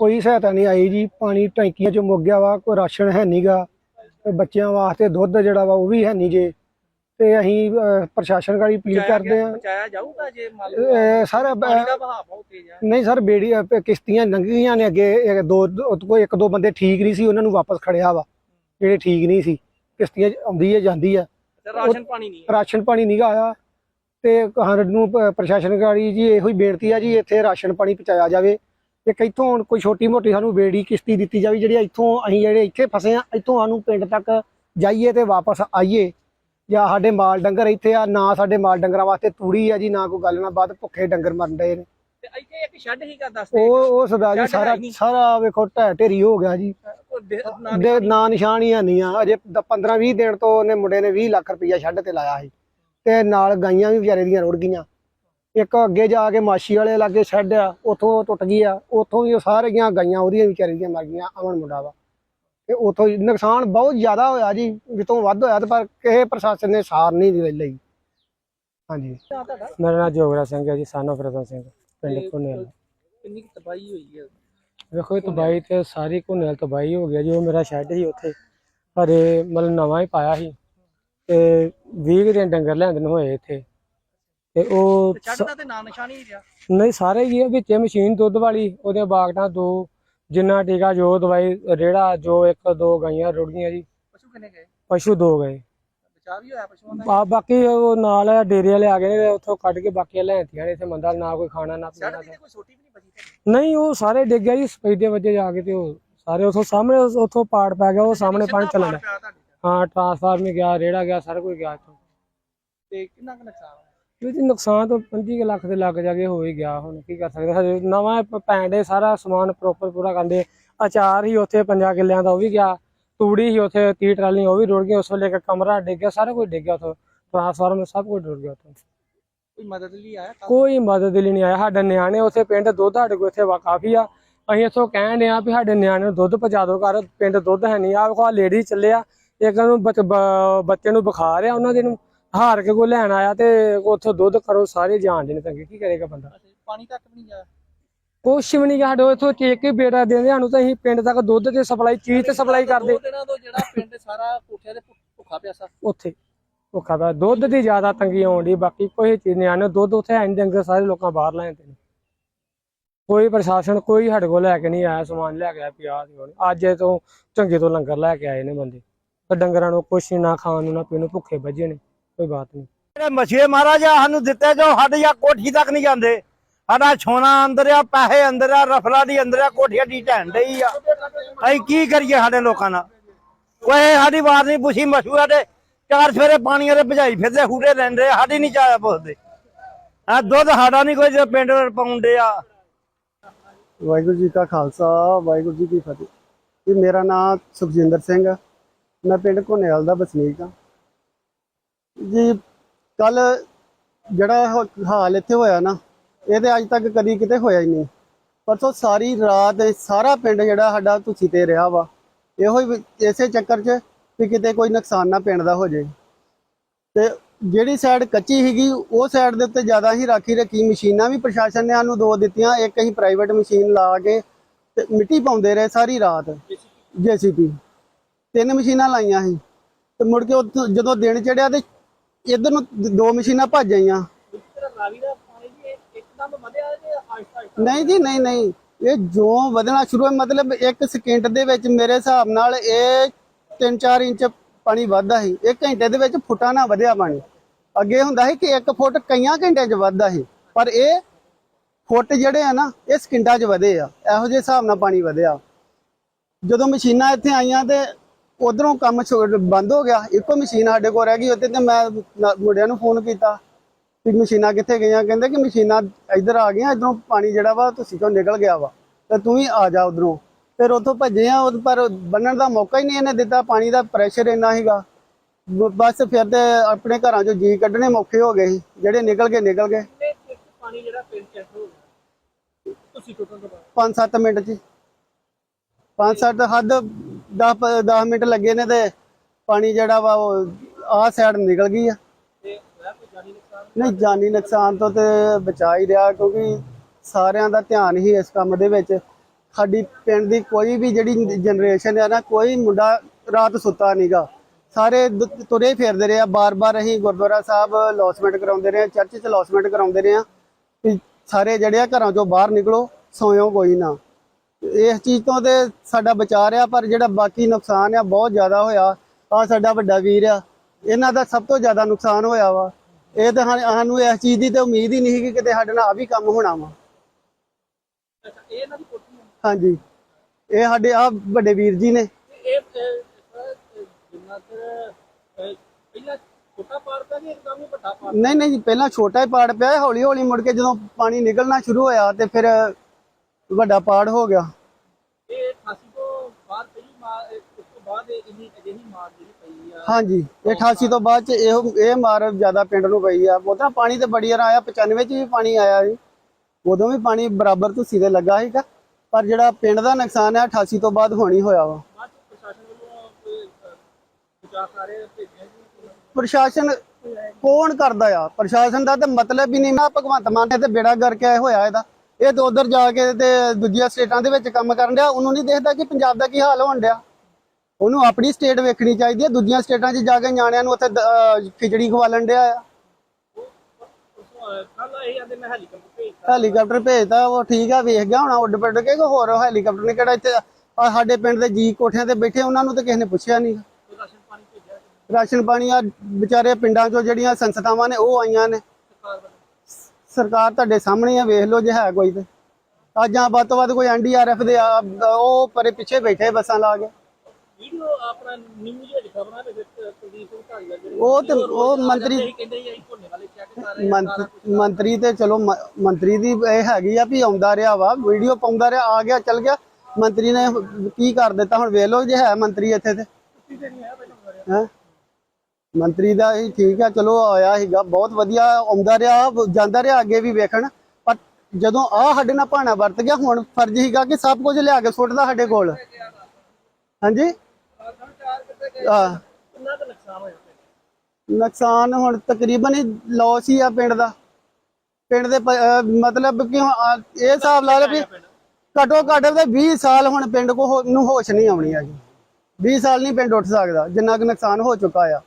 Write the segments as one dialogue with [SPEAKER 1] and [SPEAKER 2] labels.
[SPEAKER 1] ਕੋਈ ਸਹਾਇਤਾ ਨਹੀਂ ਆਈ ਜੀ ਪਾਣੀ ਟੈਂਕੀਆਂ 'ਚ ਮੁੱਕ ਗਿਆ ਵਾ ਕੋਈ ਰਾਸ਼ਨ ਹੈ ਨਹੀਂਗਾ ਬੱਚਿਆਂ ਵਾਸਤੇ ਦੁੱਧ ਜਿਹੜਾ ਵਾ ਉਹ ਵੀ ਹੈ ਨਹੀਂ ਜੇ। ਤੇ ਅਸੀਂ ਪ੍ਰਸ਼ਾਸਨ ਗਾੜੀ ਅਪੀਲ ਕਰਦੇ ਆ
[SPEAKER 2] ਬਚਾਇਆ ਜਾਊਗਾ ਜੇ ਮੰਨ ਲਓ
[SPEAKER 1] ਸਰ
[SPEAKER 2] ਪਾਣੀ ਦਾ ਵਹਾਅ ਬਹੁਤ ਤੇਜ਼ ਆ।
[SPEAKER 1] ਨਹੀਂ ਸਰ ਬੇੜੀ ਕਿਸ਼ਤੀਆਂ ਲੰਘੀਆਂ ਨੇ ਅੱਗੇ ਦੋ ਕੋਈ ਇੱਕ ਦੋ ਬੰਦੇ ਠੀਕ ਨਹੀਂ ਸੀ ਉਹਨਾਂ ਨੂੰ ਵਾਪਸ ਖੜਿਆ ਵਾ ਜਿਹੜੇ ਠੀਕ ਨਹੀਂ ਸੀ। ਕਿਸ਼ਤੀਆਂ ਆਉਂਦੀ ਹੈ ਜਾਂਦੀ
[SPEAKER 2] ਤੇ ਰਾਸ਼ਨ ਪਾਣੀ ਨਹੀਂ ਹੈ।
[SPEAKER 1] ਰਾਸ਼ਨ ਪਾਣੀ ਨਹੀਂ ਆਇਆ। ਤੇ ਸਾਨੂੰ ਪ੍ਰਸ਼ਾਸਨ ਗਾੜੀ ਜੀ ਇਹੋ ਹੀ ਬੇਨਤੀ ਆ ਜੀ ਇੱਥੇ ਰਾਸ਼ਨ ਪਾਣੀ ਪਹੁੰਚਾਇਆ ਜਾਵੇ। ਇੱਕ ਇੱਥੋਂ ਹੁਣ ਕੋਈ ਛੋਟੀ ਮੋਟੀ ਸਾਨੂੰ ਬੇੜੀ ਕਿਸ਼ਤੀ ਦਿੱਤੀ ਜਾਵੇ ਜਿਹੜੀ ਇੱਥੋਂ ਅਸੀਂ ਜਿਹੜੇ ਇੱਥੇ ਫਸੇ ਆ ਇੱਥੋਂ ਸਾਨੂੰ ਪਿੰਡ ਤੱਕ ਜਾਈਏ ਤੇ ਵਾਪਸ ਆਈਏ। ਜਾਂ ਸਾਡੇ ਮਾਲ ਡੰਗਰ ਇੱਥੇ ਆ ਨਾ ਸਾਡੇ ਮਾਲ ਡੰਗਰਾਂ ਵਾਸਤੇ ਤੂੜੀ ਆ ਜੀ ਨਾ ਕੋਈ ਗੱਲ ਨਾ ਬਾਤ ਭੁੱਖੇ ਡੰਗਰ ਮਰਨ ਡਏ ਨੇ।
[SPEAKER 2] ਤੇ ਇੱਥੇ ਇੱਕ ਸ਼ੈੱਡ ਹੀਗਾ ਦੱਸਦੇ
[SPEAKER 1] ਉਹ ਉਹ ਸਦਾ ਜੀ ਸਾਰਾ
[SPEAKER 2] ਹੈ।
[SPEAKER 1] ਸਾਰਾ ਵੇਖੋ ਢਹਿ ਢੇਰੀ ਹੋ ਗਿਆ ਜੀ।
[SPEAKER 2] ਦੇ- ਨਾ-
[SPEAKER 1] ਨਿਸ਼ਾਨ ਹੀ ਨਹੀਂ ਆ। ਅਜੇ 15 20 ਦਿਨ ਤੋਂ ਉਹਨੇ ਮੁੰਡੇ ਨੇ 20 ਲੱਖ ਰੁਪਈਆ ਛੱਡ ਤੇ ਲਾਇਆ ਸੀ। ਤੇ ਨਾਲ ਗਾਈਆਂ ਵੀ ਵਿਚਾਰੇ ਦੀਆਂ ਰੁੜ ਗਈਆਂ। ਇੱਕ ਅੱਗੇ ਜਾ ਕੇ ਮਾਸ਼ੀ ਵਾਲੇ ਲਾਗੇ ਛੱਡ ਆ ਉਥੋਂ ਟੁੱਟ ਗਈ ਆ ਉਥੋਂ ਵੀ ਸਾਰੀਆਂ ਗਾਈਆਂ ਉਹਦੀਆਂ ਵਿਚਾਰੇ ਦੀਆਂ ਮਰ ਗਈਆਂ ਅਮਨ ਮੁੰਡਾ ਵਾ। ਤੇ ਉਥੋਂ ਨੁਕਸਾਨ ਬਹੁਤ ਜ਼ਿਆਦਾ ਹੋਇਆ ਜੀ ਜਿੱਤੋਂ ਵੱਧ ਹੋਇਆ ਤੇ ਪਰ ਕਿਸੇ ਪ੍ਰਸ਼ਾਸਨ ਨੇ ਸਾਰ ਨਹੀਂ ਲਈ- ਲਈ। ਹਾਂਜੀ। ਮੇਰਾ ਨਾਮ ਜੋਗਰਾ ਸਿੰਘ ਹੈ ਜੀ ਸਾਨੋ ਫਰਦਨ ਸਿੰਘ ਪਿੰਡ
[SPEAKER 2] ਤੇ
[SPEAKER 1] ਕੁਨੇਲ
[SPEAKER 2] ਕਿੰਨੀ ਤਬਾਹੀ ਹੋਈ ਹੈ?
[SPEAKER 1] ਵੇਖੋ ਇਹ ਤਬਾਈ ਤੇ ਸਾਰੀ ਕੁਨੇਲ ਤਬਾਈ ਹੋ ਗਿਆ ਜੀ ਉਹ ਮੇਰਾ ਸ਼ੈੱਡ ਸੀ ਉੱਥੇ। ਹਰੇ ਮਤਲਬ ਨਵਾਂ ਹੀ ਪਾਇਆ ਸੀ। ਤੇ 20 ਕੁ ਦਿਨ ਡੰਗਰ ਲੈਂਦੇ ਨੂੰ ਹੋਏ ਇੱਥੇ। ਤੇ ਉਹ
[SPEAKER 2] ਤੇ ਛੱਡ ਦਾ ਤੇ ਨਾਂ ਨਿਸ਼ਾਨ ਹੀ ਨਹੀਂ ਰਿਹਾ।
[SPEAKER 1] ਨਹੀਂ ਸਾਰੇ ਹੀ ਆ ਵਿੱਚ ਮਸ਼ੀਨ ਦੁੱਧ ਵਾਲੀ ਉਹਦੇ ਬਾਗਟਾਂ ਦੋ ਜਿੰਨਾ ਟੀਕਾ ਜੋ ਦਵਾਈ ਰੇੜਾ ਜੋ ਇੱਕ ਦੋ ਗਾਈਆਂ ਰੁੜ ਗਈਆਂ ਜੀ।
[SPEAKER 2] ਪਸ਼ੂ ਕਿੰਨੇ ਗਏ?
[SPEAKER 1] ਪਸ਼ੂ ਦੋ ਗਏ।
[SPEAKER 2] ਬਚਾਅ ਵੀ ਹੋਇਆ ਪਸ਼ੂਆਂ ਦਾ?
[SPEAKER 1] ਆ ਬਾਕੀ ਉਹ ਨਾਲ ਡੇਰੇ ਵਾਲੇ ਆ ਗਏ ਨੇ ਉੱਥੋਂ ਕੱਢ ਕੇ ਬਾਕੀ ਲੈਂਦੀਆਂ ਨੇ ਇੱਥੇ ਮੰਦਾ ਨਾ ਕੋਈ ਖਾਣਾ ਨਾ ਪੀਣਾ।
[SPEAKER 2] ਦੀ ਤੇ ਕੋਈ ਛੋਟੀ ਵੀ ਨਹੀਂ ਬਚੀ
[SPEAKER 1] ਉਹ ਸਾਰੇ ਡਿੱਗ ਗਿਆ ਜੀ ਸਪੈਦੇ ਵਜੇ ਜਾ ਕੇ ਤੇ ਉਹ ਸਾਰੇ ਉਥੋਂ ਸਾਹਮਣੇ ਉੱਥੋਂ ਪਾੜ ਪੈ ਗਿਆ ਉਹ ਸਾਹਮਣੇ ਪਾਣੀ ਚੱਲਣ ਹਾਂ ਟਰਾਂਸਫਾਰਮਰ ਗਿਆ ਰੇੜਾ ਗਿਆ ਸਾਰਾ ਕੁਝ ਗਿਆ ਇੱਥੋਂ।
[SPEAKER 2] ਤੇ ਕਿੰਨਾ ਕੁ ਨੁਕਸਾਨ
[SPEAKER 1] ਜੀ ਨੁਕਸਾਨ ਤਾਂ 25 ਕੁ ਲੱਖ ਦੇ ਲੱਗ ਜਾਗੇ ਹੋ ਹੀ ਗਿਆ। ਹੁਣ ਕੀ ਕਰ ਸਕਦੇ? ਹਜੇ ਨਵਾਂ ਪੈਂਡੇ ਸਾਰਾ ਸਮਾਨ ਪ੍ਰੋਪਰ ਪੂਰਾ ਕਰਦੇ ਅਚਾਰ ਹੀ ਉੱਥੇ ਪੰਜਾਂ ਕਿੱਲਿਆਂ ਦਾ ਉਹ ਵੀ ਗਿਆ। ਤੂੜੀ ਹੀ ਉੱਥੇ 30 ਟਰਾਲੀਆਂ ਉਹ ਵੀ ਰੁੜ ਗਈਆਂ। ਉਸ ਵੇਲੇ ਇੱਕ ਕਮਰਾ ਡਿੱਗ ਗਿਆ ਸਾਰਾ ਕੁਝ ਡਿੱਗ ਗਿਆ ਉੱਥੋਂ। ਟਰਾਂਸਫਾਰਮਰ ਸਭ ਕੁਝ ਰੁੜ ਗਿਆ ਉੱਥੋਂ।
[SPEAKER 2] ਕੋਈ ਮਦਦ ਲਈ ਆਇਆ?
[SPEAKER 1] ਕੋਈ ਮਦਦ ਲਈ ਨਹੀਂ ਆਇਆ। ਸਾਡੇ ਨਿਆਣੇ ਉੱਥੇ ਪਿੰਡ ਦੁੱਧ ਸਾਡੇ ਕੋਲ ਇੱਥੇ ਵਾ ਕਾਫੀ ਆ। ਅਸੀਂ ਇੱਥੋਂ ਕਹਿਣ ਡਏ ਆ ਵੀ ਸਾਡੇ ਨਿਆਣੇ ਨੂੰ ਦੁੱਧ ਪਹੁੰਚਾ ਦਿਓ ਘਰ। ਪਿੰਡ ਦੁੱਧ ਹੈ ਨਹੀਂ। ਆ ਵੇਖੋ ਲੇਡੀ ਚੱਲਿਆ। ਇੱਕ ਨੂੰ ਬੱਚੇ ਨੂੰ ਬੁਖਾਰ ਆ ਉਹਨਾਂ ਦੇ ਨੂੰ ਹਾਰ ਕੇ ਕੋਈ ਲੈਣ ਆਇਆ ਤੇ ਉੱਥੋਂ ਦੁੱਧ ਕਰੋ ਸਾਰੇ ਜਾਣਦੇ ਨੇ ਤੰਗੇ। ਕੀ ਕਰੇਗਾ ਬੰਦਾ?
[SPEAKER 2] ਪਾਣੀ ਤੱਕ ਵੀ ਨਹੀਂ ਗਿਆ।
[SPEAKER 1] ਕੁਛ ਵੀ ਨਹੀਂ ਸਾਡੇ ਇੱਥੋਂ ਚੇਕ ਹੀ ਬੇੜਾ ਦਿੰਦੇ ਸਾਨੂੰ ਤਾਂ ਅਸੀਂ ਪਿੰਡ ਤੱਕ ਦੁੱਧ ਤੇ ਸਪਲਾਈ ਚੀਜ਼ ਤੇ ਸਪਲਾਈ ਕਰਦੇ।
[SPEAKER 2] ਦੋ ਦਿਨਾਂ ਤੋਂ ਜਿਹੜਾ ਪਿੰਡ ਸਾਰਾ ਕੋਠਿਆਂ ਦੇ ਭੁ- ਭੁੱਖਾ ਪਿਆਸਾ
[SPEAKER 1] ਉੱਥੇ ਭੁੱਖਾ ਪਿਆ। ਦੁੱਧ ਦੀ ਜ਼ਿਆਦਾ ਤੰਗੀ ਆਉਣ ਦੀ ਬਾਕੀ ਕੋਈ ਚੀਜ਼ ਨਹੀਂ ਆਣੇ ਦੁੱਧ ਉੱਥੇ ਐਂ ਡੰਗਰ ਸਾਰੇ ਲੋਕਾਂ ਬਾਹਰ ਲੈ ਜਾਂਦੇ ਨੇ। ਕੋਈ ਪ੍ਰਸ਼ਾਸਨ ਕੋਈ ਸਾਡੇ ਕੋਲ ਲੈ ਕੇ ਨਹੀਂ ਆਇਆ ਸਮਾਨ ਲੈ ਕੇ ਆਇਆ ਪਿਆ ਦੀ ਹੁਣ ਅੱਜ ਤੋਂ ਚੰਗੇ ਤੋਂ ਲੰਗਰ ਲੈ ਕੇ ਆਏ ਨੇ ਬੰਦੇ। ਤੇ ਡੰਗਰਾਂ ਨੂੰ ਕੁਛ ਨੀ, ਨਾ ਖਾਣ ਨੂੰ ਨਾ ਪੀਣ ਨੂੰ ਭੁੱਖੇ ਵੱਜੇ ਨੇ। ਕੋਈ ਬਾਤ ਨਹੀਂ।
[SPEAKER 3] ਜਿਹੜੇ ਮਛੇ ਮਹਾਰਾਜ ਆ, ਸਾਨੂੰ ਦਿੱਤੇ ਜੋ, ਸਾਡੀ ਆ ਕੋਠੀ ਤੱਕ ਨਹੀਂ ਜਾਂਦੇ। ਸਾਡਾ ਛੋਨਾ ਅੰਦਰ ਆ, ਪੈਸੇ ਅੰਦਰ ਆ, ਰਫਲਾ ਦੀ ਅੰਦਰ ਆ, ਕੋਠੀਆਂ ਦੀ ਢਹਿਣ ਡਈ ਆ। ਅਸੀਂ ਕੀ ਕਰੀਏ ਸਾਡੇ ਲੋਕਾਂ ਨਾਲ? ਕੋਈ ਸਾਡੀ ਬਾਤ ਨਹੀਂ ਪੁੱਛੀ ਮਸ਼ਹੂਰ ਦੇ ਚਾਰ ਸਵੇਰੇ ਪਾਣੀ ਦੇ ਭਜਾਈ ਫਿਰਦੇ ਹੂੜੇ ਲੈਂਦੇ ਸਾਡੀ ਨਹੀਂ ਚਾਹ ਪੁੱਛਦੇ। ਆ ਦੁੱਧ ਸਾਡਾ ਨਹੀਂ ਕੋਈ, ਜੋ ਪਿੰਡ ਪਾਉਂਦੇ ਆ।
[SPEAKER 4] ਵਾਹਿਗੁਰੂ ਜੀ ਕਾ ਖਾਲਸਾ, ਵਾਹਿਗੁਰੂ ਜੀ ਕੀ ਫਤਿਹ। ਜੀ, ਮੇਰਾ ਨਾਮ ਸੁਖਜਿੰਦਰ ਸਿੰਘ ਆ। ਮੈਂ ਪਿੰਡ ਘੋਨੇਵਾਲ ਦਾ ਵਸਨੀਕ ਆ। ਜੀ ਕੱਲ ਜਿਹੜਾ ਹ- ਹਾਲ ਇੱਥੇ ਹੋਇਆ ਨਾ ਇਹ ਤੇ ਅੱਜ ਤੱਕ ਕਦੀ ਕਿਤੇ ਹੋਇਆ ਹੀ ਨਹੀਂ। ਪਰਸੋਂ ਸਾਰੀ ਰਾਤ ਇਹ ਸਾਰਾ ਪਿੰਡ ਜਿਹੜਾ ਸਾਡਾ ਤੁਸੀ ਤੇ ਰਿਹਾ ਵਾ ਇਹੋ ਹੀ ਵੀ- ਇਸੇ ਚੱਕਰ 'ਚ ਵੀ ਕਿਤੇ ਕੋਈ ਨੁਕਸਾਨ ਨਾ ਪਿੰਡ ਦਾ ਹੋ ਜਾਏ। ਤੇ ਜਿਹੜੀ ਸਾਈਡ ਕੱਚੀ ਸੀਗੀ ਉਹ ਸਾਈਡ ਦੇ ਉੱਤੇ ਜ਼ਿਆਦਾ ਹੀ ਰਾਖੀ ਰੱਖੀ ਮਸ਼ੀਨਾਂ ਵੀ ਪ੍ਰਸ਼ਾਸਨ ਨੇ ਸਾਨੂੰ ਦੋ ਦਿੱਤੀਆਂ ਇੱਕ ਅਸੀਂ ਪ੍ਰਾਈਵੇਟ ਮਸ਼ੀਨ ਲਾ ਕੇ ਤੇ ਮਿੱਟੀ ਪਾਉਂਦੇ ਰਹੇ ਸਾਰੀ ਰਾਤ। ਜੀਸੀਪੀ ਤਿੰਨ ਮਸ਼ੀਨਾਂ ਲਾਈਆਂ ਸੀ। ਤੇ ਮੁੜ ਕੇ ਉੱਥੋਂ ਜਦੋਂ ਦਿਨ ਚੜਿਆ ਤੇ ਇਧਰ ਨੂੰ ਦੋ ਮਸ਼ੀਨਾਂ ਭੱਜ ਆਈਆਂ।
[SPEAKER 2] ਰਾਵੀ ਦਾ ਪਾਣੀ ਵੀ ਇੱਕਦਮ ਵਧਿਆ ਤੇ ਆਹਿਸਤਾ ਆਹਿਸਤਾ
[SPEAKER 4] ਨਹੀਂ ਜੀ, ਨਹੀਂ ਨਹੀਂ। ਇਹ ਜੋ ਵਧਣਾ ਸ਼ੁਰੂ ਹੋਇਆ, ਮਤਲਬ ਇੱਕ ਸਕਿੰਟ ਦੇ ਵਿੱਚ ਮੇਰੇ ਹਿਸਾਬ ਨਾਲ ਇਹ 3-4 ਇੰਚ ਪਾਣੀ ਵੱਧਦਾ ਸੀ। ਇੱਕ ਘੰਟੇ ਦੇ ਵਿੱਚ ਫੁੱਟਾਂ ਨਾਲ ਵਧਿਆ ਪਾਣੀ। ਅੱਗੇ ਹੁੰਦਾ ਸੀ ਕਿ 1 ਫੁੱਟ ਕਈਆਂ ਘੰਟਿਆਂ 'ਚ ਵੱਧਦਾ ਸੀ। ਪਰ ਇਹ ਫੁੱਟ ਜਿਹੜੇ ਆ ਨਾ, ਇਹ ਸਕਿੰਟਾਂ 'ਚ ਵਧੇ ਆ। ਇਹੋ ਜਿਹੇ ਹਿਸਾਬ ਨਾਲ ਪਾਣੀ ਵਧਿਆ। ਜਦੋਂ ਮਸ਼ੀਨਾਂ ਇੱਥੇ ਆਈਆਂ ਤੇ ਉਧਰੋਂ ਕੰਮ ਬੰਦ ਹੋ ਗਿਆ। ਇੱਕੋ ਮਸ਼ੀਨ ਸਾਡੇ ਕੋਲ ਰਹਿ ਗਈ ਉੱਥੇ ਤੇ ਮੈਂ ਮੁੰਡਿਆਂ ਨੂੰ ਫੋਨ ਕੀਤਾ ਵੀ ਮਸ਼ੀਨਾਂ ਕਿੱਥੇ ਗਈਆਂ? ਕਹਿੰਦੇ ਕਿ ਮਸ਼ੀਨਾਂ ਇੱਧਰ ਆ ਗਈਆਂ ਇਧਰੋਂ ਪਾਣੀ ਜਿਹੜਾ ਵਾ ਤੁਸੀਂ ਚੋਂ ਨਿਕਲ ਗਿਆ ਵਾ ਤੇ ਤੂੰ ਵੀ ਆ ਜਾ ਉਧਰੋਂ। ਫਿਰ ਉੱਥੋਂ ਭੱਜੇ ਆ ਉਹ ਪਰ ਬੰਨਣ ਦਾ ਮੌਕਾ ਹੀ ਨਹੀਂ ਇਹਨੇ ਦਿੱਤਾ ਪਾਣੀ ਦਾ ਪ੍ਰੈਸ਼ਰ ਇੰਨਾ ਬ- ਬਸ ਫਿਰ ਤੇ ਆਪਣੇ ਘਰਾਂ ਚੋਂ ਜੀ ਕੱਢਣੇ ਮੌਕੇ ਹੋ ਗਏ ਜਿਹੜੇ ਨਿਕਲ ਗਏ ਨਿਕਲ ਗਏ।
[SPEAKER 2] ਪਾਣੀ ਜਿਹੜਾ ਪਿੰਡ ਚ ਹੋ ਗਿਆ ਤੁਸੀਂ ਟੁੱਟਣ ਤੋਂ ਬਾਅਦ?
[SPEAKER 4] 5-7 ਮਿੰਟ 'ਚ 5-7 ਹੱਦ 10 10 ਮਿੰਟ ਲੱਗੇ ਨੇ ਤੇ ਪਾਣੀ ਜਿਹੜਾ ਵਾ ਉਹ ਆਹ ਸਾਈਡ ਨਿਕਲ ਗਈ ਆ। ਨਹੀਂ, ਜਾਨੀ ਨੁਕਸਾਨ ਤੋਂ ਤੇ ਬਚਾ ਹੀ ਰਿਹਾ ਕਿਉਂਕਿ ਸਾਰਿਆਂ ਦਾ ਧਿਆਨ ਹੀ ਇਸ ਕੰਮ ਦੇ ਵਿੱਚ। ਸਾਡੀ ਪਿੰਡ ਦੀ ਕੋਈ ਵੀ ਜਿਹੜੀ ਜਨਰੇਸ਼ਨ ਹੈ ਨਾ, ਕੋਈ ਮੁੰਡਾ ਰਾਤ ਸੁੱਤਾ ਨਹੀਂਗਾ ਸਾਰੇ ਤੁਰੇ ਫਿਰਦੇ ਰਹੇ ਆ। ਬਾਰ-ਬਾਰ ਅਸੀਂ ਗੁਰਦੁਆਰਾ ਸਾਹਿਬ ਲੌਸਮੈਂਟ ਕਰਾਉਂਦੇ ਰਹੇ ਆ ਚਰਚ 'ਚ ਲੌਸਮੈਂਟ ਕਰਾਉਂਦੇ ਰਹੇ ਆ। ਵੀ ਸਾਰੇ ਜਿਹੜੇ ਆ ਘਰਾਂ ਚੋਂ ਬਾਹਰ ਨਿਕਲੋ, ਸੌਂਇਓ ਕੋਈ ਨਾ। ਇਸ ਚੀਜ਼ ਤੋਂ ਤੇ ਸਾਡਾ ਬਚਾ ਰਿਹਾ ਪਰ ਜਿਹੜਾ ਬਾਕੀ ਨੁਕਸਾਨ ਆ ਬਹੁਤ ਜ਼ਿਆਦਾ ਹੋਇਆ। ਆ ਸਾਡਾ ਵੱਡਾ ਵੀਰ ਆ ਇਹਨਾਂ ਦਾ ਸਭ ਤੋਂ ਜ਼ਿਆਦਾ ਨੁਕਸਾਨ ਹੋਇਆ ਵਾ। ਇਹ ਤਾਂ ਸਾਨੂੰ- ਇਸ ਚੀਜ਼ ਦੀ ਤੇ ਉਮੀਦ ਹੀ ਨਹੀਂ ਕਿ ਕਿਤੇ ਸਾਡੇ ਨਾਲ ਆ ਵੀ ਕੰਮ ਹੋਣਾ ਵਾ। ਹਾਂਜੀ। ਇਹ ਸਾਡੇ ਆ ਵੱਡੇ ਵੀਰ ਜੀ ਨੇ।
[SPEAKER 2] ਤੇ ਇਹ ਅਹ, ਅਹ, ਜਿੰਨਾ ਚਿਰ ਅਹ, ਪਹਿਲਾਂ ਛੋਟਾ ਪਾੜ ਪਿਆ ਕਿ ਇੱਕਦਮ ਹੀ ਵੱਡਾ ਪਾੜ
[SPEAKER 4] ਨਹੀਂ ਨਹੀਂ ਪਹਿਲਾਂ ਛੋਟਾ ਹੀ ਪਾੜ ਪਿਆ ਹੌਲੀ ਹੌਲੀ ਮੁੜ ਕੇ ਜਦੋਂ ਪਾਣੀ ਨਿਕਲਣਾ ਸ਼ੁਰੂ ਹੋਇਆ ਤੇ ਫਿਰ ਵੱਡਾ ਪਾੜ ਹੋ ਗਿਆ।
[SPEAKER 2] ਇਹ 88 ਤੋਂ ਬਾਅਦ ਮਾਰ ਇਹ- ਉਸ ਤੋਂ ਬਾਅਦ ਇਹ ਇੰਨੀ ਅਜਿਹੀ ਮਾਰ ਜਿਹੜੀ ਪਈ ਆ
[SPEAKER 4] ਹਾਂਜੀ ਇਹ 88 ਤੋਂ ਬਾਅਦ ਚ ਇਹ ਇਹ ਮਾਰ ਜ਼ਿਆਦਾ ਪਿੰਡ ਨੂੰ ਪਈ ਆ। ਉਹਦਾ ਪਾਣੀ ਤੇ ਬੜੀ ਵਾਰ ਆਇਆ 95 ਚ ਵੀ ਪਾਣੀ ਆਇਆ ਸੀ। ਉਦੋਂ ਵੀ ਪਾਣੀ ਬਰਾਬਰ ਤੁਸੀਂ ਦੇ ਲੱਗਾ ਸੀਗਾ। ਪਰ ਜਿਹੜਾ ਪਿੰਡ ਦਾ ਨੁਕਸਾਨ ਹੈ 88 ਤੋਂ ਬਾਅਦ ਹੋਣੀ ਹੋਇਆ ਵਾ।
[SPEAKER 2] ਪ੍ਰਸ਼ਾਸਨ
[SPEAKER 4] ਕੌਣ ਕਰਦਾ ਆ? ਪ੍ਰਸ਼ਾਸਨ ਦਾ ਤੇ ਮਤਲਬ ਹੀ ਨਹੀਂ। ਨਾ ਭਗਵੰਤ ਮਾਨ ਨੇ ਤੇ ਬੇੜਾ ਕਰਕੇ ਆਇਆ ਹੋਇਆ ਇਹਦਾ। ਇਹ ਤੇ ਉਧਰ ਜਾ ਕੇ ਤੇ ਦੂਜੀਆਂ ਸਟੇਟਾਂ ਦੇ ਵਿੱਚ ਕੰਮ ਕਰਨ ਡਿਆ, ਉਹਨੂੰ ਨਹੀਂ ਦੇਖਦਾ ਕਿ ਪੰਜਾਬ ਦਾ ਕੀ ਹਾਲ ਹੋਣ ਡਿਆ। ਉਹਨੂੰ ਆਪਣੀ ਸਟੇਟ ਵੇਖਣੀ ਚਾਹੀਦੀ ਹੈ, ਦੂਜੀਆਂ ਸਟੇਟਾਂ 'ਚ ਜਾ ਕੇ ਨਿਆਣਿਆਂ ਨੂੰ ਉੱਥੇ ਖਿਚੜੀ ਖਵਾਲਣ ਡਿਆ ਆ।
[SPEAKER 2] ਹੈਲੀਕਾਪਟਰ ਭੇਜਤਾ,
[SPEAKER 4] ਉਹ ਠੀਕ ਆ, ਵੇਖ ਗਿਆ ਹੋਣਾ ਉੱਡ ਪੱਡ ਕੇ ਕਿ ਹੋਰ ਹੈਲੀਕਾਪਟਰ ਨੇ ਕਿਹੜਾ ਇੱਥੇ ਸਾਡੇ ਪਿੰਡ ਦੇ ਜੀ ਕੋਠਿਆਂ ਤੇ ਬੈਠੇ, ਉਹਨਾਂ ਨੂੰ ਤਾਂ ਕਿਸੇ ਨੇ ਪੁੱਛਿਆ ਨਹੀਂ
[SPEAKER 2] ਰਾਸ਼ਨ ਪਾਣੀ ਭੇਜਿਆ।
[SPEAKER 4] ਰਾਸ਼ਨ ਪਾਣੀ ਆ, ਵਿਚਾਰੇ ਪਿੰਡਾਂ 'ਚੋਂ ਜਿਹੜੀਆਂ ਸੰਸਥਾਵਾਂ ਨੇ, ਉਹ ਆਈਆਂ ਨੇ।
[SPEAKER 2] ਸਰਕਾਰ
[SPEAKER 4] ਤੁਹਾਡੇ ਸਾਹਮਣੇ ਆ ਵੇਖ ਲਓ ਜੇ ਹੈ ਕੋਈ ਤੇ। ਅੱਜ ਜਾਂ ਵੱਧ ਤੋਂ ਵੱਧ ਕੋਈ ਐਨਡੀਆਰਐਫ ਦੇ ਆ- ਉਹ ਪਰੇ ਪਿੱਛੇ ਬੈਠੇ ਬੱਸਾਂ ਲਾ ਕੇ।
[SPEAKER 2] ਵੀਡੀਓ ਆਪਣਾ ਨਿਊਜ਼ ਵਿੱਚ ਖਬਰਾਂ ਦੇ ਵਿੱਚ ਕੁਲਦੀਪ ਸਿੰਘ ਢਾਲੀਵਾਲ ਜਿਹੜੇ
[SPEAKER 4] ਉਹ ਤੇ ਉਹ ਮੰਤਰੀ
[SPEAKER 2] ਇਹ ਕਹਿੰਦੇ ਜੀ ਅਸੀਂ ਝੋਨੇ ਵਾਲੇ ਚੈੱਕ ਕਰ ਰਹੇ ਹਾਂ
[SPEAKER 4] ਮੰਤ- ਮੰਤਰੀ ਤੇ ਚਲੋ ਮ- ਮੰਤਰੀ ਦੀ ਇਹ ਹੈਗੀ ਆ ਵੀ ਆਉਂਦਾ ਰਿਹਾ ਵਾ ਵੀਡੀਓ ਪਾਉਂਦਾ ਰਿਹਾ ਆ ਗਿਆ ਚਲ ਗਿਆ। ਮੰਤਰੀ ਨੇ ਕੀ ਕਰ ਦਿੱਤਾ ਹੁਣ ਵੇਖ ਲਓ ਜੇ ਹੈ ਮੰਤਰੀ ਇੱਥੇ ਤੇ।
[SPEAKER 2] ਹੈ?
[SPEAKER 4] ਮੰਤਰੀ ਦਾ ਹੀ ਠੀਕ ਆ, ਚਲੋ ਆਇਆ ਸੀਗਾ, ਬਹੁਤ ਵਧੀਆ ਆਉਂਦਾ ਰਿਹਾ, ਜਾਂਦਾ ਰਿਹਾ, ਅੱਗੇ ਵੀ ਵੇਖਣ। ਪਰ ਜਦੋਂ ਆ ਸਾਡੇ ਨਾਲ ਭਾਣਾ ਵਰਤ ਗਿਆ, ਹੁਣ ਫਰਜ਼ ਸੀਗਾ ਕਿ ਸਭ ਕੁਝ ਲਿਆ ਕੇ ਸੁੱਟਦਾ ਸਾਡੇ ਕੋਲ। ਹਾਂਜੀ? ਆ।
[SPEAKER 2] ਨੁਕਸਾਨ
[SPEAKER 4] ਹੁਣ ਤਕਰੀਬਨ ਹੀ ਲਾਸ ਹੀ ਆ ਪਿੰਡ ਦਾ। ਪਿੰਡ ਦੇ ਮਤਲਬ ਕਿ ਇਹ ਹਿਸਾਬ ਲਾ ਲਓ ਵੀ ਘਟੋ ਘੱਟ ਤੇ 20 ਸਾਲ ਹੁਣ ਪਿੰਡ ਕੋ ਨੂੰ ਹੋਸ਼ ਨਹੀਂ ਆਉਣੀ ਹੈਗੀ। 20 ਸਾਲ ਨਹੀਂ ਪਿੰਡ ਉੱਠ ਸਕਦਾ, ਜਿੰਨਾ ਕੁ ਨੁਕਸਾਨ ਹੋ ਚੁੱਕਾ ਆ।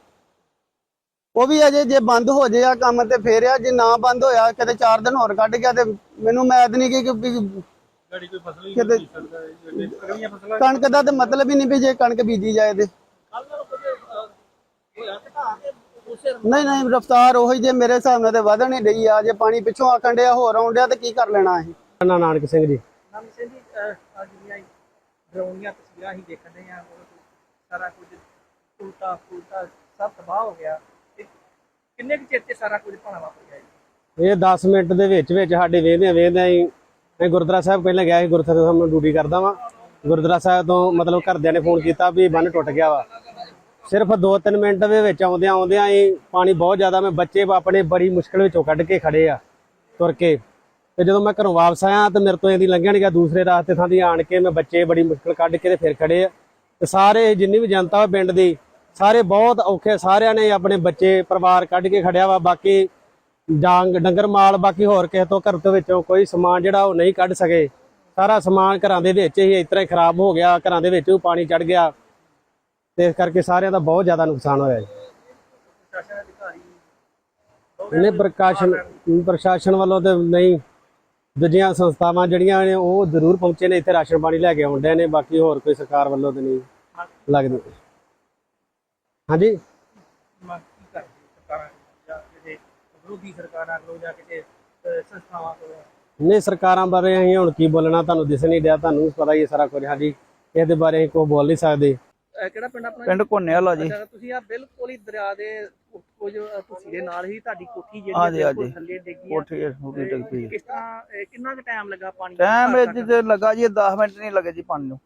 [SPEAKER 4] ਉਹ ਵੀ ਅਜੇ ਜੇ ਬੰਦ ਹੋ ਜੇ ਆ ਕੰਮ ਤੇ ਫੇਰ ਆ ਜੇ ਨਾ ਬੰਦ ਹੋਇਆ ਕਿਤੇ 4 ਦਿਨ ਹੋਰ ਕੱਢ ਗਿਆ ਤੇ ਮੈਨੂੰ ਮੈਦ ਨਹੀਂ ਕਿ
[SPEAKER 2] ਗਾੜੀ ਕੋਈ ਫਸਲ ਹੀ
[SPEAKER 4] ਕਿਤੇ
[SPEAKER 2] ਅਗਲੀਆਂ ਫਸਲਾਂ
[SPEAKER 4] ਕਣਕ ਦਾ ਤੇ ਮਤਲਬ ਹੀ ਨਹੀਂ ਵੀ ਜੇ ਕਣਕ ਬੀਜੀ ਜਾਏ ਤੇ। ਨਹੀਂ ਨਹੀਂ ਰਫਤਾਰ ਉਹੀ ਜੇ ਮੇਰੇ ਹਿਸਾਬ ਨਾਲ ਤੇ ਵਧਣ ਹੀ ਡਈ ਆ ਜੇ ਪਾਣੀ ਪਿੱਛੋਂ ਆਕਣ ਡਿਆ ਹੋਰ ਆਉਣ ਡਿਆ ਤੇ ਕੀ ਕਰ ਲੈਣਾ ਅਸੀਂ?
[SPEAKER 5] ਨਾ ਨਾਨਕ ਸਿੰਘ ਜੀ।
[SPEAKER 2] ਨਾਮ ਸਿੰਘ ਜੀ ਆਹ ਜਿਹੜੀਆਂ ਡਰਾਉਣੀਆਂ ਤਸਵੀਰਾਂ ਹੀ ਦੇਖਦੇ ਆ ਸਾਰਾ ਕੁਝ ਉਲਟਾ ਫੁਲਟਾ ਸਭ ਤਬਾਹ ਹੋ ਗਿਆ। ਕਿੰਨੇ ਕੁ ਚਿਰ 'ਚ ਸਾਰਾ ਕੁਝ ਭਾਣਾ ਵਾਪਰ ਗਿਆ ਜੀ?
[SPEAKER 5] ਇਹ 10 ਮਿੰਟ ਦੇ ਵਿੱਚ ਵਿੱਚ ਸਾਡੇ ਵੇਖਦੇ ਵੇਖਦੇ ਹੀ ਮੈਂ ਗੁਰਦੁਆਰਾ ਸਾਹਿਬ ਪਹਿਲਾਂ ਗਿਆ ਸੀ, ਗੁਰਦੁਆਰਾ ਸਾਹਿਬ ਨੂੰ ਡਿਊਟੀ ਕਰਦਾ ਵਾਂ। ਗੁਰਦੁਆਰਾ ਸਾਹਿਬ ਤੋਂ ਮਤਲਬ ਘਰਦਿਆਂ ਨੇ ਫੋਨ ਕੀਤਾ ਵੀ ਬੰਨ ਟੁੱਟ ਗਿਆ ਵਾ। ਸਿਰਫ 2-3 ਮਿੰਟ ਦੇ ਵਿੱਚ ਆਉਂਦਿਆਂ ਆਉਂਦਿਆਂ ਹੀ ਪਾਣੀ ਬਹੁਤ ਜ਼ਿਆਦਾ ਮੈਂ ਬੱਚੇ ਆਪਣੇ ਬੜੀ ਮੁਸ਼ਕਲ ਵਿੱਚੋਂ ਕੱਢ ਕੇ ਖੜੇ ਆ, ਤੁਰ ਕੇ। ਤੇ ਜਦੋਂ ਮੈਂ ਘਰੋਂ ਵਾਪਸ ਆਇਆ ਤੇ ਮੇਰੇ ਤੋਂ ਇਹਦੀ ਲੰਘਿਆ ਨਹੀਂ ਗਿਆ, ਦੂਸਰੇ ਰਾਸਤੇ ਥਾਂ ਦੀ ਆਣ ਕੇ ਮੈਂ ਬੱਚੇ ਬੜੀ ਮੁਸ਼ਕਲ ਕੱਢ ਕੇ ਤੇ ਫਿਰ ਖੜੇ ਆ। ਤੇ ਸਾਰੇ ਜਿੰਨੀ ਵੀ ਜਨਤਾ ਵਾ ਪਿੰਡ ਦੀ ਸਾਰੇ ਬਹੁਤ ਔਖੇ, ਸਾਰਿਆਂ ਨੇ ਆਪਣੇ ਬੱਚੇ, ਪਰਿਵਾਰ ਕੱਢ ਕੇ ਖੜਿਆ ਵਾ, ਬਾਕੀ ਡਾਂਗ, ਡੰਗਰ ਮਾਲ, ਬਾਕੀ ਹੋਰ ਕਿਸੇ ਤੋਂ ਘਰ ਤੋਂ ਵਿੱਚੋਂ ਕੋਈ ਸਮਾਨ ਜਿਹੜਾ ਉਹ ਨਹੀਂ ਕੱਢ ਸਕੇ। ਸਾਰਾ ਸਮਾਨ ਘਰਾਂ ਦੇ ਵਿੱਚ ਹੀ ਇਸ ਤਰ੍ਹਾਂ ਖਰਾਬ ਹੋ ਗਿਆ, ਘਰਾਂ ਦੇ ਵਿੱਚ ਵੀ ਪਾਣੀ ਚੜ ਗਿਆ। ਤੇ ਇਸ ਕਰਕੇ ਸਾਰਿਆਂ ਦਾ ਬਹੁਤ ਜ਼ਿਆਦਾ ਨੁਕਸਾਨ ਹੋਇਆ ਜੀ।
[SPEAKER 2] ਪ੍ਰਸ਼ਾਸਨ
[SPEAKER 5] ਨੇ ਪ੍ਰਕਾਸ਼ਨ, ਪ੍ਰਸ਼ਾਸਨ ਵੱਲੋਂ ਤੇ ਨਹੀਂ, ਦੂਜੀਆਂ ਸੰਸਥਾਵਾਂ ਜਿਹੜੀਆਂ ਨੇ ਉਹ ਜ਼ਰੂਰ ਪਹੁੰਚੇ ਨੇ, ਇੱਥੇ ਰਾਸ਼ਨ ਪਾਣੀ ਲੈ ਕੇ ਆਉਂਦੇ ਨੇ, ਬਾਕੀ ਹੋਰ ਕੋਈ ਸਰਕਾਰ ਵੱਲੋਂ ਤੇ ਨਹੀਂ ਲੱਗਦੀ। ਹਾਂਜੀ।
[SPEAKER 2] ਮੰਗ ਕੀ ਕਰਦੇ ਸਰਕਾਰਾਂ ਜਾਂ ਜਿਹੜੇ ਵਿਰੋਧੀ ਸਰਕਾਰਾਂ ਕੋਲੋਂ ਜਾਂ ਕਿਤੇ ਅਹ, ਸੰਸਥਾਵਾਂ ਕੋਲੋਂ?
[SPEAKER 5] ਨਹੀਂ ਸਰਕਾਰਾਂ ਬਾਰੇ ਅਸੀਂ ਹੁਣ ਕੀ ਬੋਲਣਾ? ਤੁਹਾਨੂੰ ਦਿਸ ਨਹੀਂ ਡਿਆ ਤੁਹਾਨੂੰ ਵੀ ਪਤਾ ਹੀ ਹੈ ਸਾਰਾ ਕੁਝ। ਹਾਂਜੀ ਇਹਦੇ ਬਾਰੇ ਅਸੀਂ ਕੋਈ ਬੋਲ ਨਹੀਂ ਸਕਦੇ।
[SPEAKER 2] ਅਹ, ਕਿਹੜਾ ਪਿੰਡ ਆਪਣਾ
[SPEAKER 6] ਪਿੰਡ ਘੋਨੇ ਵਾਲਾ ਜੀ।
[SPEAKER 2] ਅੱਛਾ, ਤੁਸੀਂ ਆ ਬਿਲਕੁਲ ਹੀ ਦਰਿਆ ਦੇ ਕੁ- ਕੁਝ ਤੁਸੀਂ ਦੇ ਨਾਲ ਹੀ ਤੁਹਾਡੀ ਕੋਠੀ ਜਿਹੜੀ
[SPEAKER 6] ਹਾਂਜੀ,
[SPEAKER 2] ਹੈ ਬਿਲਕੁਲ
[SPEAKER 6] ਹਾਂਜੀ।
[SPEAKER 2] ਥੱਲੇ ਡਿੱਗੀ ਆ।
[SPEAKER 6] ਕੋਠੀ ਛੋਟੀ ਡਿੱਗ ਪਈ
[SPEAKER 2] ਕਿਸ ਤਰ੍ਹਾਂ ਅਹ, ਕਿੰਨਾ ਕੁ ਟਾਈਮ ਲੱਗਾ ਪਾਣੀ
[SPEAKER 6] ਟਾਈਮ
[SPEAKER 2] ਘਰ ਤੱਕ?
[SPEAKER 6] ਤੇ ਲੱਗਾ ਜੀ 10 ਮਿੰਟ ਨਹੀਂ ਲੱਗੇ ਜੀ ਪਾਣੀ ਨੂੰ।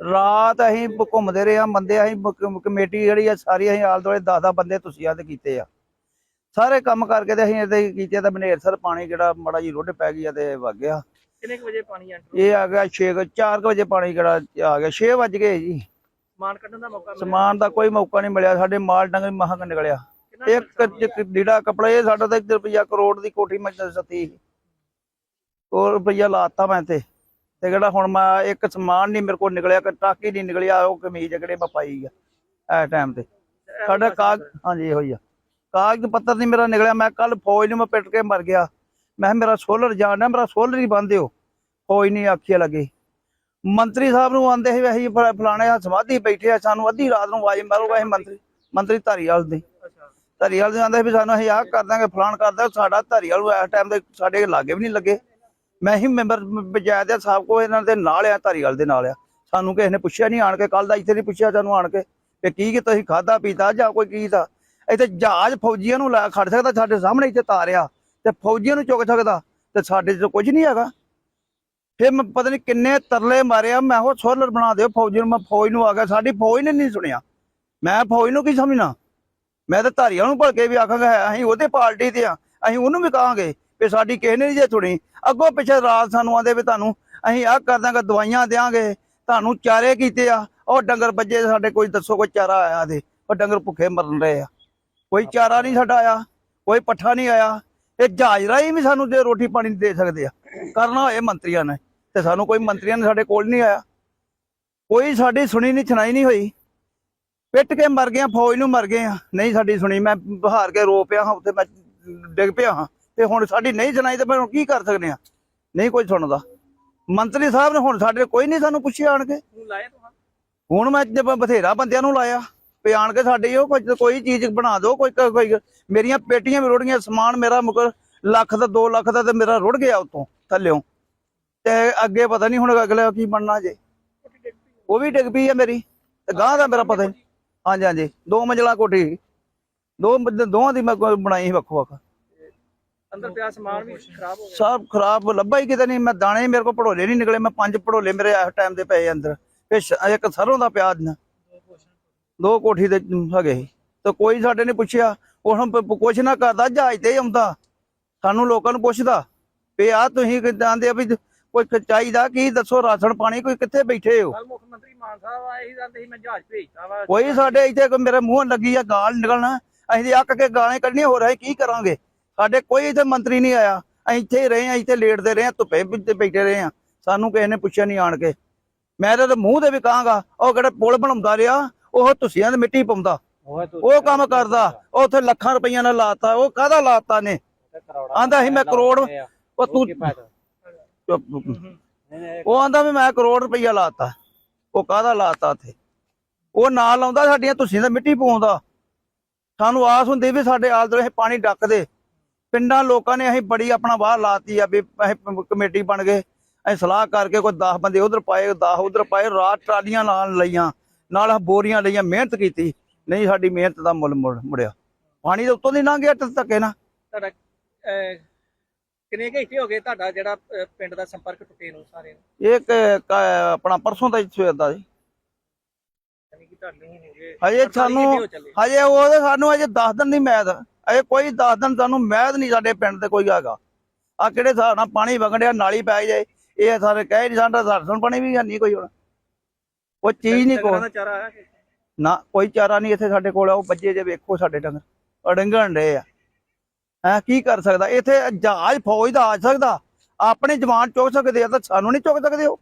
[SPEAKER 6] ਰਾਤ ਅਸੀਂ ਘੁੰਮਦੇ ਰਹੇ ਆ ਬੰਦੇ ਅਸੀਂ ਕਮੇਟੀ ਜਿਹੜੀ ਆ ਸਾਰੀ ਅਸੀਂ ਆਲ ਦੁਆਲੇ 10 ਬੰਦੇ ਤੁਸੀਂ ਆ ਤੇ ਕੀਤੇ ਆ। ਸਾਰੇ ਕੰਮ ਕਰਕੇ ਤੇ ਅਸੀਂ ਇਹਦੇ ਕੀਤੇ ਤਾਂ ਬਨੇਰ ਸਰ ਪਾਣੀ ਜਿਹੜਾ ਮੜਾ ਜੀ ਰੁੱਡ ਪੈ ਗਿਆ ਤੇ ਵਗ ਗਿਆ।
[SPEAKER 2] ਕਿੰਨੇ ਵਜੇ ਪਾਣੀ ਐਂਟਰ
[SPEAKER 6] ਇਹ ਆ ਗਿਆ 6 4 ਵਜੇ ਪਾਣੀ ਜਿਹੜਾ ਆ ਗਿਆ 6 ਵਜ ਗਏ ਜੀ।
[SPEAKER 2] ਸਮਾਨ ਕੱਢਣ ਦਾ ਮੌਕਾ
[SPEAKER 6] ਸਮਾਨ ਦਾ ਕੋਈ ਮੌਕਾ ਨਹੀਂ ਮਿਲਿਆ ਸਾਡੇ ਮਾਲ ਡੰਗਰ ਮਹਾਂ ਕ ਨਿਕਲਿਆ। ਇੱਕ ਲੀੜਾ ਕਪੜਾ ਇਹ ਸਾਡਾ ਤਾਂ 1 ਰੁਪਿਆ ਕਰੋੜ ਦੀ ਕੋਠੀ ਮੈਂ ਸਤੀ ਉਹ ਰੁਪਿਆ ਲਾਤਾ ਮੈਂ ਤੇ। ਤੇ ਜਿਹੜਾ ਹੁਣ ਮੈਂ ਇੱਕ ਸਮਾਨ ਨਹੀਂ ਮੇਰੇ ਕੋਲ ਨਿਕਲਿਆ ਕਿ ਟਾਕੀ ਨਹੀਂ ਨਿਕਲਿਆ ਉਹ ਕਮੀਜ਼ ਜਿਹੜੇ ਮੈਂ ਪਾਈ ਆ ਇਸ ਟਾਈਮ ਤੇ। ਸਾਡਾ ਕਾਗ ਹਾਂਜੀ ਇਹੋ ਹੀ ਆ। ਕਾਗਜ਼ ਪੱਤਰ ਨਹੀਂ ਮੇਰਾ ਨਿਕਲਿਆ ਮੈਂ ਕੱਲ ਫੌਜ ਨੂੰ ਮੈਂ ਪਿੱਟ ਕੇ ਮਰ ਗਿਆ। ਮੈਂ ਮੇਰਾ ਸੋਲਰ ਜਾਣਾ ਮੇਰਾ ਸੋਲਰ ਹੀ ਬੰਦ ਦਿਓ। ਫੌਜ ਨਹੀਂ ਆਖੀ ਲੱਗੀ। ਮੰਤਰੀ ਸਾਹਿਬ ਨੂੰ ਆਂਦੇ ਸੀ ਅਸੀਂ ਫਲਾ- ਫਲਾਣੇ ਆ ਸਮਾਧੀ ਬੈਠੇ ਆ ਸਾਨੂੰ ਅੱਧੀ ਰਾਤ ਨੂੰ ਆਵਾਜ਼ ਮਾਰੂਗਾ ਅਸੀਂ ਮੰਤਰੀ ਮੰਤਰੀ ਧਾਰੀਵਾਲ ਦੇ।
[SPEAKER 2] ਅੱਛਾ।
[SPEAKER 6] ਧਾਰੀਵਾਲ ਦੇ ਆਂਦੇ ਵੀ ਸਾਨੂੰ ਅਸੀਂ ਆਹ ਕਰ ਦਾਂਗੇ ਫਲਾਣ ਕਰ ਦਾਂਗੇ ਸਾਡਾ ਧਾਰੀਵਾਲ ਨੂੰ ਇਸ ਟਾਈਮ ਤੇ ਸਾਡੇ ਲਾਗੇ ਵੀ ਨਹੀਂ ਲੱਗੇ। ਮੈਂ ਹੀ ਮੈਂਬਰ ਪੰਚਾਇਤ ਦੇ ਸਾਹਿਬ ਕੋ ਇਹਨਾਂ ਦੇ ਨਾਲ ਆ, ਧਾਰੀਵਾਲ ਦੇ ਨਾਲ ਆ। ਸਾਨੂੰ ਕਿਸੇ ਨੇ ਪੁੱਛਿਆ ਨਹੀਂ, ਆਣ ਕੇ ਕੱਲ ਦਾ ਇੱਥੇ ਨਹੀਂ ਪੁੱਛਿਆ, ਸਾਨੂੰ ਆਣ ਕੇ ਕਿ ਕੀ ਕਿ ਤੁਸੀਂ ਖਾਦਾ ਪੀਤਾ, ਜਾਂ ਕੋਈ ਕੀ ਤਾਂ। ਇੱਥੇ ਜਹਾਜ਼ ਫੌਜੀਆਂ ਨੂੰ ਲੈ ਖੜ ਸਕਦਾ ਸਾਡੇ ਸਾਹਮਣੇ, ਇੱਥੇ ਤਾਰਿਆ ਤੇ ਫੌਜੀਆਂ ਨੂੰ ਚੁੱਕ ਸਕਦਾ, ਤੇ ਸਾਡੇ 'ਚ ਕੁਝ ਨਹੀਂ ਹੈਗਾ। ਫਿਰ ਮੈਂ ਪਤਾ ਨਹੀਂ ਕਿੰਨੇ ਤਰਲੇ ਮਾਰਿਆ ਮੈਂ ਉਹ ਸੋਲਰ ਬਣਾ ਦਿਓ ਫੌਜੀ ਨੂੰ, ਮੈਂ ਫੌਜ ਨੂੰ ਆ ਗਿਆ, ਸਾਡੀ ਫੌਜ ਨੇ ਨਹੀਂ ਸੁਣਿਆ। ਮੈਂ ਫੌਜ ਨੂੰ ਕੀ ਸਮਝਣਾ? ਮੈਂ ਤਾਂ ਧਾਰੀਆਂ ਨੂੰ ਭਲਕੇ ਵੀ ਆਖਾਂਗਾ, ਅਸੀਂ ਉਹਦੇ ਪਾਰਟੀ ਤੇ ਆ, ਅਸੀਂ ਉਹਨੂੰ ਵੀ ਕਹਾਂਗੇ ਵੀ ਸਾਡੀ ਕਿਸੇ ਨੇ ਨਹੀਂ ਜੇ ਸੁਣੀ। ਅੱਗੋਂ ਪਿੱਛੇ ਰਾਤ ਸਾਨੂੰ ਆਂਦੇ ਵੀ ਤੁਹਾਨੂੰ, ਅਸੀਂ ਆਹ ਕਰ ਦਾਂਗੇ ਦਵਾਈਆਂ ਦੇਾਂਗੇ ਤੁਹਾਨੂੰ ਚਾਰੇ ਕੀਤੇ ਆ, ਉਹ ਡੰਗਰ ਬੱਜੇ ਸਾਡੇ ਕੋਈ ਦੱਸੋ ਕੋਈ ਚਾਰਾ ਆਇਆ ਦੇ। ਉਹ ਡੰਗਰ ਭੁੱਖੇ ਮਰਨ ਰਹੇ ਆ। ਕੋਈ ਚਾਰਾ ਨਹੀਂ ਸਾਡਾ ਆਇਆ, ਕੋਈ ਪੱਠਾ ਨਹੀਂ ਆਇਆ। ਇਹ ਜਹਾਜ਼ ਰਾਹੀਂ ਵੀ ਸਾਨੂੰ ਜੇ ਰੋਟੀ ਪਾਣੀ ਦੇ ਸਕਦੇ ਆ। ਕਰਨਾ ਹੋਏ ਮੰਤਰੀਆਂ ਨੇ, ਤੇ ਸਾਨੂੰ ਕੋਈ ਮੰਤਰੀਆਂ ਨੇ ਸਾਡੇ ਕੋਲ ਨਹੀਂ ਆਇਆ। ਕੋਈ ਸਾਡੀ ਸੁਣੀ ਨਹੀਂ, ਸੁਣਾਈ ਨਹੀਂ ਹੋਈ। ਪਿੱਟ ਕੇ ਮਰ ਗਏ ਫੌਜ ਨੂੰ ਮਰ ਗਏ ਆ। ਨਹੀਂ ਸਾਡੀ ਸੁਣੀ, ਮੈਂ ਬਹਾਰ ਕੇ ਰੋ ਪਿਆ ਹਾਂ, ਉੱਥੇ ਮੈਂ ਡਿੱਗ ਪਿਆ ਹਾਂ। ਤੇ ਹੁਣ ਸਾਡੀ ਨਹੀਂ ਸੁਣਾਈ ਤੇ ਹੁਣ ਕੀ ਕਰ ਸਕਦੇ ਆ? ਨਹੀਂ ਕੋਈ ਸੁਣਦਾ। ਮੰਤਰੀ ਸਾਹਿਬ ਨੇ ਹੁਣ ਸਾਡੇ ਕੋਈ ਨਹੀਂ ਸਾਨੂੰ ਪੁੱਛਿਆ ਆਣ ਕੇ।
[SPEAKER 2] ਹੁਣ
[SPEAKER 6] ਮੈਂ ਜਦ ਬਥੇਰਾ ਬੰਦਿਆਂ ਨੂੰ ਲਾਇਆ। ਵੀ ਆਣ ਕੇ ਸਾਡੇ ਉਹ ਕੋਈ ਕੋਈ ਚੀਜ਼ ਬਣਾ ਦਿਓ ਕੋਈ ਕੋਈ ਮੇਰੀਆਂ ਪੇਟੀਆਂ ਵੀ ਰੁੜ ਗਈਆਂ ਸਮਾਨ ਮੇਰਾ ਮੁਕਰ ਲੱਖ ਦਾ 2 ਲੱਖ ਦਾ ਤੇ ਮੇਰਾ ਰੁੜ ਗਿਆ ਉਤੋਂ ਥੱਲਿਓਂ। ਤੇ ਅੱਗੇ ਪਤਾ ਨਹੀਂ ਹੁਣ ਅਗਲੇ ਕੀ ਬਣਨਾ ਜੇ। ਉਹ ਵੀ ਡਿੱਗ ਪਈ ਆ। ਮੇਰੀ। ਤੇ ਗਾਂ ਦਾ ਮੇਰਾ ਪਤਾ ਨਹੀਂ ਹਾਂਜੀ ਹਾਂਜੀ। ਦੋ ਮੰਜ਼ਲਾ ਕੋਠੀ। ਦੋ ਦੋਵਾਂ ਦੀ ਮੈਂ ਬਣਾਈ ਵੱਖੋ ਵੱਖ।
[SPEAKER 2] ਅੰਦਰ ਪਿਆ ਸਮਾਨ ਵੀ ਖਰਾਬ ਹੋ ਗਿਆ।
[SPEAKER 6] ਸਭ ਖਰਾਬ ਲੱਭਾ ਹੀ ਕਿਤੇ ਨਹੀਂ। ਮੈਂ ਦਾਣੇ ਮੇਰੇ ਕੋਲ ਪੜੋਲੇ ਨਹੀਂ ਨਿਕਲੇ। ਮੈਂ ਪੰਜ ਪੜੋਲੇ ਮੇਰੇ ਇਸ ਟਾਈਮ ਦੇ ਪਏ ਅੰਦਰ। ਫਿਰ ਇੱਕ ਸਰੋਂ ਦਾ ਪਿਆਜ਼ ਨਾ। ਦੋ ਕੋਠੀ ਦੇ ਹੈਗੇ ਤੇ ਕੋਈ ਸਾਡੇ ਨੇ ਪੁੱਛਿਆ। ਉਹ ਹੁਣ ਕੁਛ ਨਾ ਕਰਦਾ ਜਹਾਜ਼ ਤੇ ਆਉਂਦਾ। ਸਾਨੂੰ ਲੋਕਾਂ ਨੂੰ ਪੁੱਛਦਾ। ਵੀ ਆ ਤੁਸੀਂ ਕਿਦਾਂ ਦੇ ਆ ਵੀ ਕੋਈ ਚਾਹੀਦਾ ਕੀ? ਦੱਸੋ ਰਾਸ਼ਨ ਪਾਣੀ ਕੋਈ ਕਿੱਥੇ ਬੈਠੇ ਹੋ?
[SPEAKER 2] ਕੱਲ ਮੁੱਖ ਮੰਤਰੀ ਮਾਨ ਸਾਹਿਬ ਆਏ ਸੀ ਜਾਂਦੇ ਸੀ ਮੈਂ ਜਹਾਜ਼ ਭੇਜਤਾ ਵਾ।
[SPEAKER 6] ਕੋਈ ਸਾਡੇ ਇੱਥੇ ਮੇਰੇ ਮੂੰਹ ਲੱਗੀ ਆ ਗਾਲ ਨਿਕਲਣਾ। ਅਸੀਂ ਅੱਕ ਕੇ ਗਾਲਾਂ ਕੱਢਣੀਆਂ। ਹੋ ਰਹੇ ਕੀ ਕਰਾਂਗੇ? ਸਾਡੇ ਕੋਈ ਇੱਥੇ ਮੰਤਰੀ ਨਹੀਂ ਆਇਆ। ਅਸੀਂ ਇੱਥੇ ਹੀ ਰਹੇ ਆ ਇੱਥੇ ਲੇਟਦੇ ਰਹੇ ਆ ਧੁੱਪੇ ਵਿੱਚ ਬੈਠੇ ਰਹੇ ਆ ਸਾਨੂੰ ਕਿਸੇ ਨੇ ਪੁੱਛਿਆ ਨਹੀਂ ਆਣ ਕੇ। ਮੈਂ ਤਾਂ ਮੂੰਹ ਤੇ ਵੀ ਕਹਾਂਗਾ ਉਹ ਕਿਹੜਾ ਪੁਲ ਬਣਾਉਂਦਾ ਰਿਹਾ ਉਹ ਤੁਸੀਆਂ ਦੀ ਮਿੱਟੀ ਪਾਉਂਦਾ। ਉਹ ਕੰਮ ਕਰਦਾ ਉਹ ਉੱਥੇ ਲੱਖਾਂ ਰੁਪਈਆ ਨਾਲ ਲਾਤਾ ਉਹ ਕਾਹਦਾ ਲਾਤਾ ਨੇ? ਆਂਦਾ ਸੀ ਮੈਂ ਕਰੋੜ ਉਹ ਤੂੰ ਉਹ ਆਂਦਾ ਵੀ ਮੈਂ ਕਰੋੜ ਰੁਪਈਆ ਲਾਤਾ। ਉਹ ਕਾਹਦਾ ਲਾਤਾ ਉੱਥੇ? ਉਹ ਨਾਲ ਲਾਉਂਦਾ ਸਾਡੀਆਂ ਤੁਸੀਂ ਤਾਂ ਮਿੱਟੀ ਪਾਉਂਦਾ। ਸਾਨੂੰ ਆਸ ਹੁੰਦੀ ਵੀ ਸਾਡੇ ਆਲ ਦੁਆਲੇ ਪਾਣੀ ਡੱਕ ਦੇ। ਪਿੰਡਾਂ ਲੋਕਾਂ ਨੇ ਅਸੀਂ ਬੜੀ ਆਪਣਾ ਬਾਹਰ ਲਾਤੀ ਆ ਵੀ ਅਸੀਂ ਕਮੇਟੀ ਬਣ ਗਏ। ਅਸੀਂ ਸਲਾਹ ਕਰਕੇ ਕੋਈ 10 ਬੰਦੇ ਉਧਰ ਪਾਏ 10 ਉਧਰ ਪਾਏ ਰਾਤ ਟਰਾਲੀਆਂ ਨਾਲ ਲਈਆਂ ਨਾਲ ਬੋਰੀਆਂ ਲਈਆਂ ਮਿਹਨਤ ਕੀਤੀ। ਨਹੀਂ ਸਾਡੀ ਮਿਹਨਤ ਦਾ ਮੁੱਲ ਮੁੜ- ਮੁੜਿਆ। ਪਾਣੀ ਦੇ ਉੱਤੋਂ ਦੀ ਲੰਘ ਗਿਆ ਧੱਕੇ ਨਾ
[SPEAKER 2] ਤੁਹਾਡਾ ਕਿੰਨੇ ਘੰਟੇ ਹੋ ਗਏ ਤੁਹਾਡਾ ਜਿਹੜਾ ਪਿੰਡ ਦਾ ਸੰਪਰਕ ਟੁੱਟੇ ਨੂੰ ਸਾਰੇ
[SPEAKER 6] ਇਹ ਆਪਣਾ ਪਰਸੋਂ ਦਾ ਸਵੇਰ ਦਾ ਜੀ
[SPEAKER 2] ਯਾਨੀ ਕਿ ਤੁਹਾਡੇ ਨੂੰ ਹੋ ਗਏ
[SPEAKER 6] ਹਜੇ
[SPEAKER 2] 48
[SPEAKER 6] ਸਾਨੂੰ। ਹਜੇ ਉਹਦੇ ਸਾਨੂੰ ਅਜੇ 10 ਦਿਨ ਨਹੀਂ ਮੈਦ ਅਜੇ ਕੋਈ 10 ਦਿਨ ਸਾਨੂੰ ਮੈਦ ਨਹੀਂ ਸਾਡੇ ਪਿੰਡ ਤੇ ਕੋਈ ਹੈਗਾ। ਆ ਕਿਹੜੇ ਹਿਸਾਬ ਨਾਲ ਪਾਣੀ ਵਗੜਿਆ ਨਾਲੀ ਪੈ ਜਾਏ ਇਹ ਸਾਰੇ ਕਹੇ ਨਹੀਂ ਸਾਡਾ ਦਰਸ਼ਨ ਪਾਣੀ ਵੀ ਨਹੀਂ ਕੋਈ ਹੁਣ। ਉਹ ਚੀਜ਼ ਨਹੀਂ
[SPEAKER 2] ਡੰਗਰਾਂ
[SPEAKER 6] ਕੋਲ
[SPEAKER 2] ਦਾ ਚਾਰਾ ਆਇਆ ਕਿ?
[SPEAKER 6] ਨਾ ਕੋਈ ਚਾਰਾ ਨਹੀਂ ਇੱਥੇ ਸਾਡੇ ਕੋਲ ਉਹ ਬੱਜੇ ਜੇ ਵੇਖੋ ਸਾਡੇ ਡੰਗਰ। ਅੜੰਗਣ ਡੇ ਆ। ਹੈ ਕੀ ਕਰ ਸਕਦਾ? ਇੱਥੇ ਜਹਾਜ਼ ਫੌਜ ਦਾ ਆ ਸਕਦਾ। ਆਪਣੇ ਜਵਾਨ ਚੁੱਕ ਸਕਦੇ ਆ ਤਾਂ ਸਾਨੂੰ ਨਹੀਂ ਚੁੱਕ ਸਕਦੇ ਉਹ।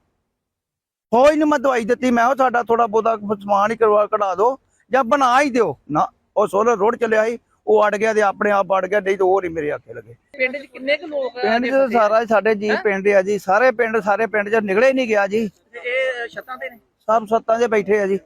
[SPEAKER 6] ਫੌਜ ਨੂੰ ਮੈਂ ਦਵਾਈ ਦਿੱਤੀ ਮੈਂ ਉਹ ਸਾਡਾ ਥੋੜਾ ਬਹੁਤਾ ਸਮਾਨ ਹੀ ਕਰਵਾ ਕਢਾ ਦਿਓ ਜਾਂ ਬਣਾ ਹੀ ਦਿਓ। ਨਾ ਉਹ ਸੋਲਰ ਰੋਡ ਚੱਲਿਆ ਸੀ ਉਹ ਅੜ ਗਿਆ ਤੇ ਆਪਣੇ ਆਪ ਅੜ ਗਿਆ ਨਹੀਂ ਤਾਂ ਉਹ ਨਹੀਂ ਮੇਰੇ ਆਖੇ ਲੱਗੇ।
[SPEAKER 2] ਪਿੰਡ 'ਚ ਕਿੰਨੇ ਕੁ ਲੋਕ
[SPEAKER 6] ਪਿੰਡ 'ਚ? ਸਾਰਾ ਸਾਡੇ ਜੀ ਪਿੰਡ ਆ ਜੀ ਸਾਰੇ ਪਿੰਡ ਸਾਰੇ ਪਿੰਡ 'ਚ ਨਿਕਲੇ ਨਹੀਂ ਗਿਆ ਜੀ।
[SPEAKER 2] ਇਹ ਛੱਤਾਂ ਤੇ ਨੇ?
[SPEAKER 6] ਸਭ ਸੱਤਾਂ 'ਚ ਬੈਠੇ ਆ ਜੀ।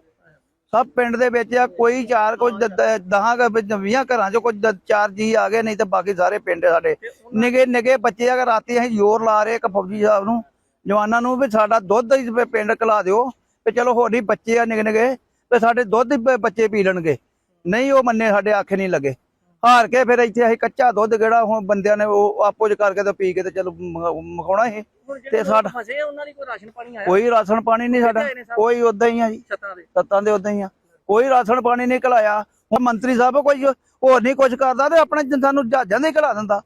[SPEAKER 6] ਸਭ ਪਿੰਡ ਦੇ ਵਿੱਚ ਆ ਕੋਈ ਚਾਰ ਕੋਈ 10 20 ਘਰਾਂ 'ਚ ਕੋਈ ਦ- ਚਾਰ ਜੀ ਆ ਗਏ ਨਹੀਂ ਤਾਂ ਬਾਕੀ ਸਾਰੇ ਪਿੰਡ ਸਾਡੇ। ਨਿਗੇ ਨਿਗੇ ਬੱਚੇ ਅਗਰ ਰਾਤੀ ਅਸੀਂ ਜ਼ੋਰ ਲਾ ਰਹੇ ਇੱਕ ਫੌਜੀ ਸਾਹਿਬ ਨੂੰ। ਜਵਾਨਾਂ ਨੂੰ ਵੀ ਸਾਡਾ ਦੁੱਧ ਹੀ ਪਿੰਡ ਕਲਾ ਦਿਓ ਤੇ ਚਲੋ ਹੋਰ ਬੱਚੇ ਆ ਨਿਗੇ ਤੇ ਸਾਡੇ ਦੁੱਧ ਹੀ ਬੱਚੇ ਪੀ ਲੈਣਗੇ। ਨਹੀਂ ਉਹ ਮੰਨੇ ਸਾਡੇ ਆਖੇ ਨਹੀਂ ਲੱਗੇ। ਹਾਰ ਕੇ ਫਿਰ ਇੱਥੇ ਅਸੀਂ ਕੱਚਾ ਦੁੱਧ ਕਿਹੜਾ ਹੁਣ ਬੰਦਿਆਂ ਨੇ ਉਹ ਆਪੋ ਚ ਕਰਕੇ ਤੇ ਪੀ ਕੇ ਤੇ ਚਲੋ ਮਖਾਉਣਾ ਇਹ
[SPEAKER 2] ਜਿਹੜੇ
[SPEAKER 6] ਤੇ ਸਾਡਾ-
[SPEAKER 2] ਫਸੇ ਉਹਨਾਂ ਕੋਈ ਰਾਸ਼ਨ ਪਾਣੀ ਆਇਆ?
[SPEAKER 6] ਕੋਈ ਰਾਸ਼ਨ ਪਾਣੀ ਨਹੀਂ ਸਾਡਾ? ਕੋਈ ਉਦਾਂ ਹੀ ਆ ਜੀ।
[SPEAKER 2] ਛੱਤਾਂ ਦੇ।
[SPEAKER 6] ਤੱਤਾਂ ਦੇ ਉਦਾਂ ਹੀ ਆ। ਕੋਈ ਰਾਸ਼ਨ ਪਾਣੀ ਨਹੀਂ ਘਲਾਇਆ ਹੁਣ ਮੰਤਰੀ ਸਾਹਿਬ ਕੋਈ ਹੋਰ ਨਹੀਂ ਕੁਝ ਕਰਦਾ ਤੇ ਆਪਣੇ ਸਾਨੂੰ ਜਹਾਜ਼ਾਂ ਦੇ ਘਲਾ ਦਿੰਦਾ।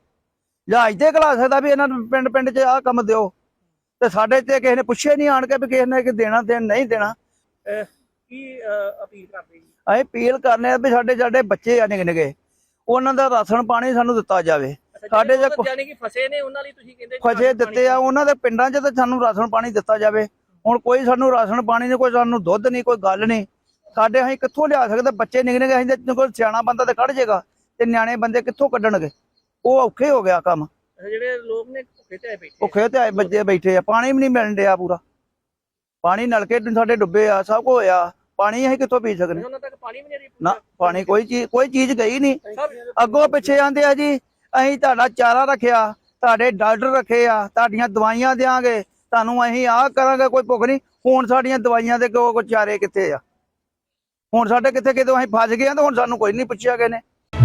[SPEAKER 6] ਜਹਾਜ਼ ਤੇ ਘਲਾ ਸਕਦਾ ਵੀ ਇਹਨਾਂ ਨੂੰ ਪਿੰਡ ਪਿੰਡ 'ਚ ਆਹ ਕੰਮ ਦਿਓ। ਤੇ ਸਾਡੇ ਤੇ ਕਿਸੇ ਨੇ ਪੁੱਛਿਆ ਨਹੀਂ ਆਣ ਕੇ ਵੀ ਕਿਸੇ ਨੇ ਕਿ ਦੇਣਾ ਦੇਣ ਨਹੀਂ ਦੇਣਾ।
[SPEAKER 2] ਕੀ ਅਪੀਲ ਕਰਦੇ ਜੀ?
[SPEAKER 6] ਅਸੀਂ ਅਪੀਲ ਕਰਨੇ ਆ ਵੀ ਸਾਡੇ ਸਾਡੇ ਬੱਚੇ ਆ ਨਿਕ ਨਿਕੇ ਉਹਨਾਂ ਦਾ ਰਾਸ਼ਨ ਪਾਣੀ ਸਾਨੂੰ ਦਿੱਤਾ ਜਾਵੇ। ਸਾਡੇ ਜੇ
[SPEAKER 2] ਯਾਨੀ ਕਿ ਫਸੇ ਨੇ ਉਹਨਾਂ ਲਈ ਤੁਸੀਂ ਕਹਿੰਦੇ ਰਾਸ਼ਨ
[SPEAKER 6] ਦਿੱਤੇ ਆ ਉਹਨਾਂ ਦੇ ਪਿੰਡਾਂ 'ਚ ਤਾਂ ਸਾਨੂੰ ਰਾਸ਼ਨ ਪਾਣੀ ਦਿੱਤਾ ਜਾਵੇ। ਹੁਣ ਕੋਈ ਸਾਨੂੰ ਰਾਸ਼ਨ ਪਾਣੀ ਨਹੀਂ ਕੋਈ ਸਾਨੂੰ ਦੁੱਧ ਨਹੀਂ ਕੋਈ ਗੱਲ ਨਹੀਂ। ਸਾਡੇ ਅਸੀਂ ਕਿੱਥੋਂ ਲਿਆ ਸਕਦੇ? ਬੱਚੇ ਨਿਕ ਨਿਕ ਅਸੀਂ ਤੇ ਕੋਈ ਸਿਆਣਾ ਬੰਦਾ ਤੇ ਕੱਢ ਜਾਏਗਾ ਤੇ ਨਿਆਣੇ ਬੰਦੇ ਕਿੱਥੋਂ ਕੱਢਣਗੇ? ਉਹ ਔਖੇ ਹੋ ਗਿਆ ਕੰਮ।
[SPEAKER 2] ਪਾਣੀ- ਜਿਹੜੇ ਲੋਕ ਨੇ ਭੁੱਖੇ ਤੇ ਬੈਠੇ ਆ।
[SPEAKER 6] ਭੁੱਖੇ ਤੇ ਆਏ ਬੱਚੇ ਬੈਠੇ ਆ ਪਾਣੀ ਵੀ ਨਹੀਂ ਮਿਲਣ ਡਿਆ ਪੂਰਾ। ਪਾਣੀ ਨਲਕੇ ਸਾਡੇ ਡੁੱਬੇ ਆ ਸਭ ਕੁਝ ਹੋਇਆ ਪਾਣੀ ਅਸੀਂ ਕਿੱਥੋਂ ਪੀ ਸਕਦੇ?
[SPEAKER 2] ਉਹਨਾਂ ਤੱਕ ਪਾਣੀ ਵੀ ਨਹੀਂ ਰਹੀ
[SPEAKER 6] ਨਾ ਪਾਣੀ ਕੋਈ ਚੀਜ਼ ਕੋਈ ਚੀਜ਼ ਗਈ ਨਹੀਂ। ਅੱਗੋਂ ਪਿੱਛੇ ਆਂਦੇ ਆ ਜੀ ਅਸੀਂ ਤੁਹਾਡਾ ਚਾਰਾ ਰੱਖਿਆ ਤੁਹਾਡੇ ਡਾਕਟਰ ਰੱਖੇ ਆ ਤੁਹਾਡੀਆਂ ਦਵਾਈਆਂ ਦੇਾਂਗੇ ਤੁਹਾਨੂੰ ਅਸੀਂ ਆਹ ਕਰਾਂਗੇ ਕੋਈ ਭੁੱਖ ਨਹੀਂ। ਹੁਣ ਸਾਡੀਆਂ ਦਵਾਈਆਂ ਦੇ ਕੋ ਕੋਈ ਚਾਰੇ ਕਿੱਥੇ ਆ? ਹੁਣ ਸਾਡੇ ਕਿੱਥੇ ਕਿਤੇ ਅਸੀਂ ਫਸ ਗਏ ਆ ਤੇ ਹੁਣ ਸਾਨੂੰ ਕੋਈ ਨਹੀਂ ਪੁੱਛਿਆ ਗਏ ਨੇ।